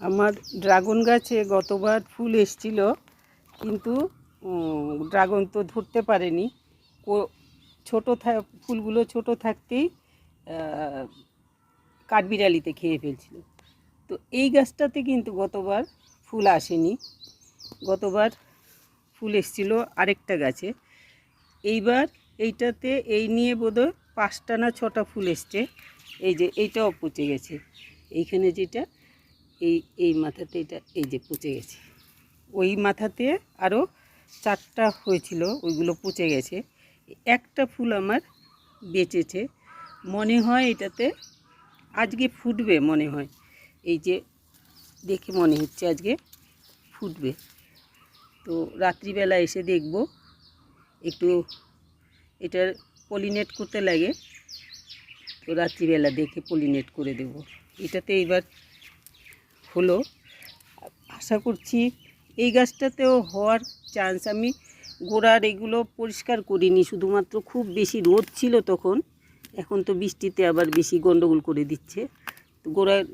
আমার ড্রাগন গাছে গতবার ফুল এসছিল, কিন্তু ড্রাগন তো ধরতে পারেনি। ছোট ফুলগুলো ছোট থাকতেই কাঠবিড়ালিতে খেয়ে ফেলছিল। তো এই গাছটাতে কিন্তু গতবার ফুল আসেনি। গতবার ফুল এসছিল আরেকটা গাছে। এইবার এইটাতে, এই নিয়ে বোধহয় পাঁচটা না ছটা ফুল এসছে। এই যে, এইটাও পচে গেছে। এইখানে যেটা এই এই মাথাতে এটা, এই যে পচে গেছে। ওই মাথাতে আরও চারটা হয়েছিল, ওইগুলো পচে গেছে। একটা ফুল আমার বেঁচেছে। মনে হয় এটাতে আজকে ফুটবে, মনে হয়। এই যে দেখে মনে হচ্ছে আজকে ফুটবে। তো রাত্রিবেলা এসে দেখব। একটু এটার পলিনেট করতে লাগে। তো রাত্রিবেলা দেখে পলিনেট করে দেব। এটাতে এইবার হলো। আশা করছি এই গাছটাতেও হওয়ার চান্স আমি গোড়ার এগুলো পরিষ্কার করিনি। শুধুমাত্র খুব বেশি রোদ ছিল তখন, এখন তো বৃষ্টিতে আবার বেশি গন্ডগোল করে দিচ্ছে। তো গোড়ার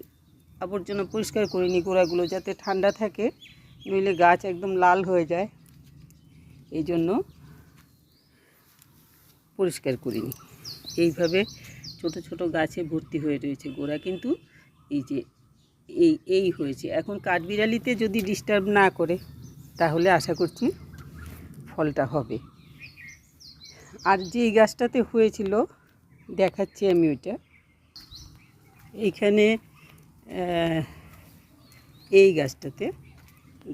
আবর্জনা পরিষ্কার করিনি, গোড়াগুলো যাতে ঠান্ডা থাকে, নইলে গাছ একদম লাল হয়ে যায়। এই জন্য পরিষ্কার করিনি। এইভাবে ছোট ছোট গাছে ভর্তি হয়ে রয়েছে গোড়া। কিন্তু এই যে এই এই হয়েছে। এখন কাঠবিড়ালিতে যদি ডিস্টার্ব না করে, তাহলে আশা করছি ফলটা হবে। আর যে এই গাছটাতে হয়েছিল, দেখাচ্ছি আমি ওইটা। এইখানে এই গাছটাতে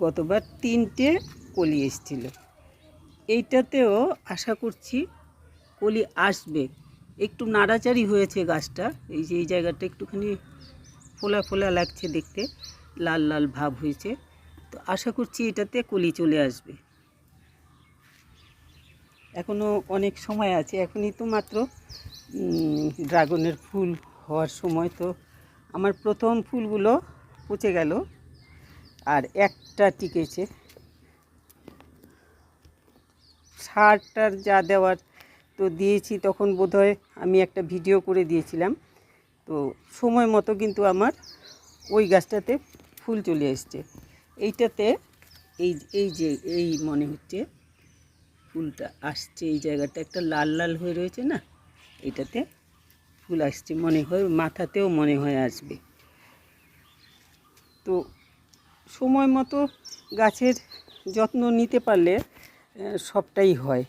গতবার তিনটে কলি এসেছিল। এইটাতেও আশা করছি কলি আসবে। একটু নাড়াচাড়ি হয়েছে গাছটা। এই যে, এই জায়গাটা একটুখানি ফোলা ফোলা লাগছে দেখতে। লাল লাল ভাব হয়েছে। তো আশা করছি এটাতে কলি চলে আসবে। এখনও অনেক সময় আছে। এখনই তো মাত্র ড্রাগনের ফুল হওয়ার সময়। তো আমার প্রথম ফুলগুলো পচে গেল আর একটা টিকেছে। সারটার যা দেওয়ার তো দিয়েছি, তখন বোধহয় আমি একটা ভিডিও করে দিয়েছিলাম। তো সময় মতো কিন্তু আমার ওই গাছটাতে ফুল চলে এসছে এইটাতে এই এই যে, এই মনে হচ্ছে ফুলটা আসছে এই জায়গাটা। একটা লাল লাল হয়ে রয়েছে না? এটাতে ফুল আসছে মনে হয়, মাথাতেও মনে হয় আসবে। তো সময় মতো গাছের যত্ন নিতে পারলে সবটাই হয়।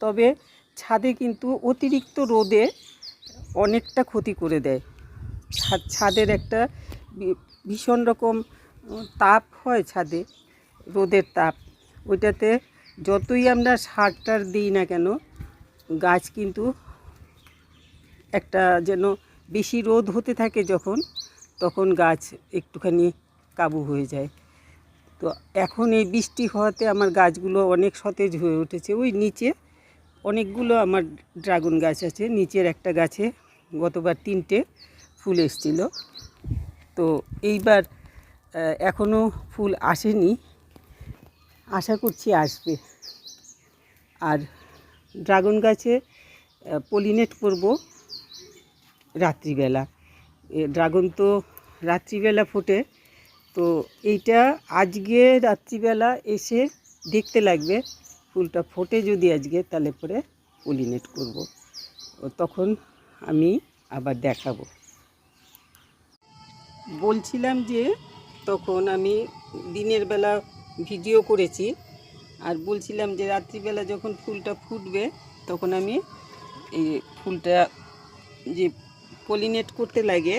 তবে ছাদে কিন্তু অতিরিক্ত রোদে অনেকটা ক্ষতি করে দেয়। ছাদ, ছাদের একটা ভীষণ রকম তাপ হয় ছাদে, রোদের তাপ। ওইটাতে যতই আমরা সার টার দিই না কেন, গাছ কিন্তু একটা যেন বেশি রোদ হতে থাকে যখন, তখন গাছ একটুখানি কাবু হয়ে যায়। তো এখন এই বৃষ্টি হওয়াতে আমার গাছগুলো অনেক সতেজ হয়ে উঠেছে। ওই নিচে অনেকগুলো আমার ড্রাগন গাছ আছে, নিচের একটা গাছে গতবার তিনটে ফুল এসছিল। তো এইবার এখনও ফুল আসেনি। আশা করছি আসবে। আর ড্রাগন গাছে পলিনেট করব রাত্রিবেলা। ড্রাগন তো রাত্রিবেলা ফোটে। তো এইটা আজকে রাত্রিবেলা এসে দেখতে লাগবে। ফুলটা ফোটে যদি আজকে, তাহলে পরে পলিনেট করব। ও তখন আমি আবার দেখাবো। বলছিলাম যে, তখন আমি দিনের বেলা ভিডিও করেছি, আর বলছিলাম যে রাত্রিবেলা যখন ফুলটা ফুটবে, তখন আমি এই ফুলটা যে পলিনেট করতে লাগে,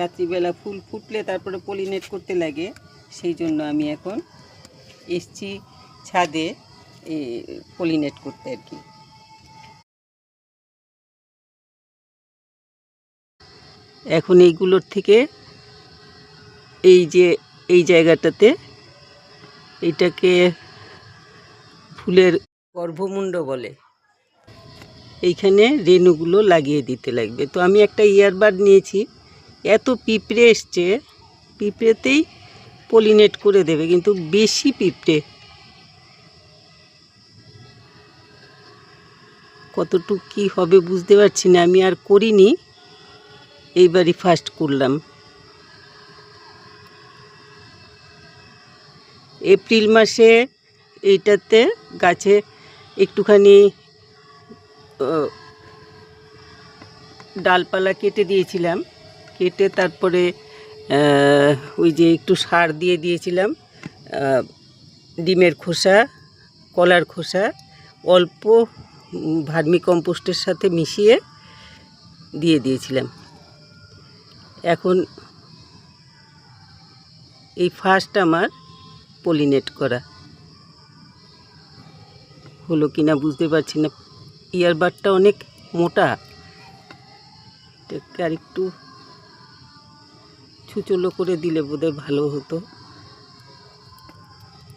রাত্রিবেলা ফুল ফুটলে তারপরে পলিনেট করতে লাগে, সেই জন্য আমি এখন এসছি ছাদে। পলিনেট করতে আর কি। এখন এইগুলোর থেকে এই যে, এই জায়গাটাতে এইটাকে ফুলের গর্ভমুণ্ড বলে। এইখানে রেণুগুলো লাগিয়ে দিতে লাগবে। তো আমি একটা ইয়ারবাড নিয়েছি। এত পিঁপড়ে এসছে, পিঁপড়েতেই পলিনেট করে দেবে, কিন্তু বেশি পিঁপড়ে কতটুক কী হবে বুঝতে পারছি না, আমি আর করিনি। এইবারই ফার্স্ট করলাম। এপ্রিল মাসে এইটাতে গাছে একটুখানি ডালপালা কেটে দিয়েছিলাম। কেটে তারপরে ওই যে একটু সার দিয়ে দিয়েছিলাম ডিমের খোসা, কলার খোসা। অল্প ভার্মি কম্পোস্টের সাথে মিশিয়ে দিয়ে দিয়েছিলাম। এখন এই ফার্স্ট আমার পলিনেট করা। হলো কি না বুঝতে পারছি না। ইয়ারবাডটা অনেক মোটা। এটাকে আর একটু ছুচলো করে দিলে বোধহয় ভালো হতো।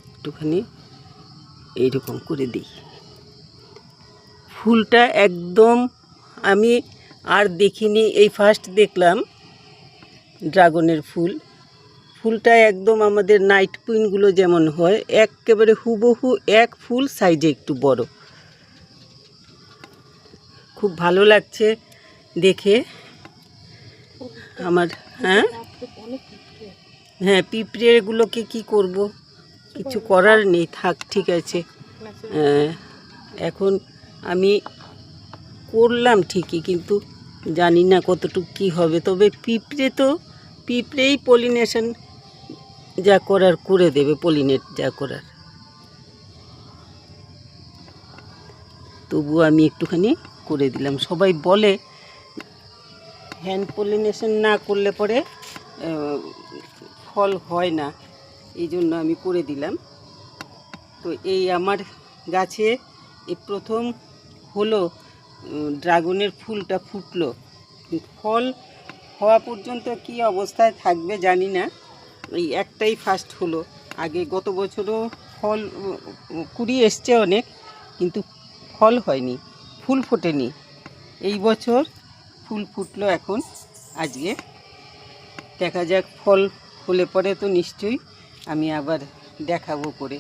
একটুখানি এইরকম করে দিই। ফুলটা একদম আমি আর দেখিনি। এই ফার্স্ট দেখলাম ড্রাগনের ফুল। ফুলটা একদম আমাদের নাইট কুইনগুলো যেমন হয় একেবারে হুবহু এক ফুল সাইজে একটু বড়। খুব ভালো লাগছে দেখে। আমার হ্যাঁ? হ্যাঁ পিঁপড়েগুলোকে কি করব? কিছু করার নেই থাক ঠিক আছে। আহ, এখন আমি করলাম ঠিকই, কিন্তু জানি না কতটুকু কী হবে। তবে পিঁপড়ে তো, পিঁপড়েই পলিনেশন যা করার করে দেবে পলিনেট যা করার। তবু আমি একটুখানি করে দিলাম। সবাই বলে হ্যান্ড পলিনেশন না করলে পরে ফল হয় না। এই জন্য আমি করে দিলাম। তো এই আমার গাছে এই প্রথম হলো ড্রাগনের ফুলটা ফুটলো। ফল হওয়া পর্যন্ত কি অবস্থায় থাকবে জানি না। এই একটাই ফার্স্ট হলো। আগে গত বছরও ফল কুড়ি এসছে অনেক, কিন্তু ফল হয়নি, ফুল ফোটেনি। এই বছর ফুল ফুটলো এখন, আজকে। দেখা যাক ফল হলে পরে তো নিশ্চয়ই আমি আবার দেখাবো করে।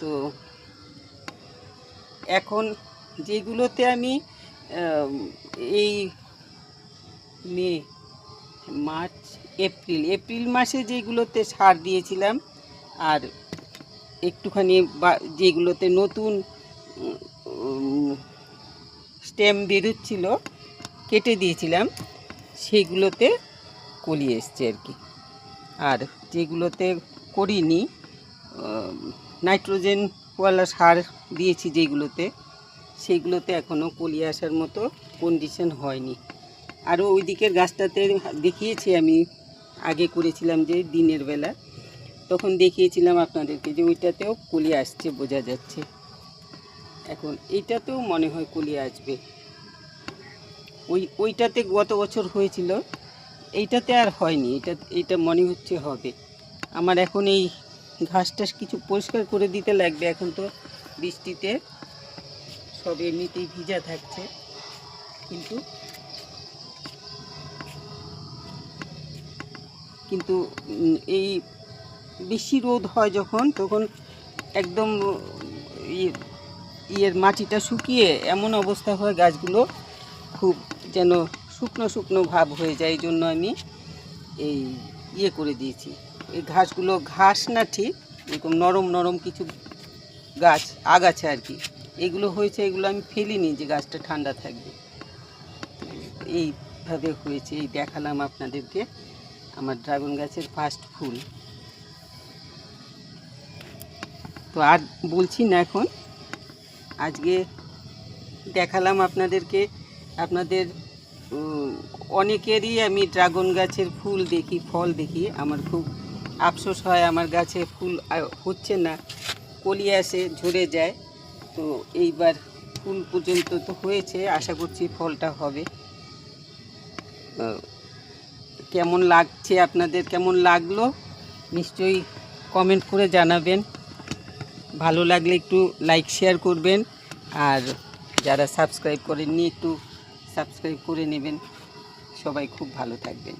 তো এখন যেগুলোতে আমি এই মে, মার্চ, এপ্রিল এপ্রিল মাসে যেগুলোতে সার দিয়েছিলাম আর একটুখানি বা, যেগুলোতে নতুন স্টেম বেরোচ্ছিল কেটে দিয়েছিলাম, সেগুলোতে কলি এসছে আর কি। আর যেগুলোতে করিনি নাইট্রোজেনওয়ালা সার দিয়েছি যেগুলোতে, সেইগুলোতে এখনও কলি আসার মতো কন্ডিশন হয়নি। আরও ওই দিকের গাছটাতে দেখিয়েছি আমি, আগে করেছিলাম যে দিনের বেলা, তখন দেখিয়েছিলাম আপনাদেরকে যে ওইটাতেও কলি আসছে বোঝা যাচ্ছে। এখন এইটাতেও মনে হয় কলি আসবে। ওই, ওইটাতে গত বছর হয়েছিল, এইটাতে আর হয়নি, এটা এইটা মনে হচ্ছে হবে। আমার এখন এই ঘাস টাস কিছু পরিষ্কার করে দিতে লাগবে। এখন তো বৃষ্টিতে সব এমনিতেই ভিজা থাকছে। কিন্তু কিন্তু এই বেশি রোদ হয় যখন, তখন একদম ইয়ে- ইয়ের মাটিটা শুকিয়ে এমন অবস্থা হয় গাছগুলো খুব যেন শুকনো শুকনো ভাব হয়ে যায়। এই জন্য আমি এই ইয়ে করে দিয়েছি। এই ঘাসগুলো, ঘাস না ঠিক, এরকম নরম নরম কিছু গাছ, আগাছা আর কি। এগুলো হয়েছে, এগুলো আমি ফেলিনি যে গাছটা ঠান্ডা থাকবে। এইভাবে হয়েছে, এই দেখালাম আপনাদেরকে আমার ড্রাগন গাছের ফার্স্ট ফুল। তো আর বলছি না এখন, আজকে দেখালাম আপনাদেরকে, আপনাদের অনেকেরই আমি ড্রাগন গাছের ফুল দেখি, ফল দেখি, আমার খুব আফসোস হয়, আমার গাছে ফুল হচ্ছে না, কলি আসে, ঝরে যায়। তো এইবার ফুল পর্যন্ত তো হয়েছে, আশা করছি ফলটা হবে। কেমন লাগছে আপনাদের, কেমন লাগল? নিশ্চয়ই কমেন্ট করে জানাবেন। ভালো লাগলে একটু লাইক শেয়ার করবেন। আর যারা সাবস্ক্রাইব করেননি, একটু সাবস্ক্রাইব করে নেবেন। সবাই খুব ভালো থাকবেন।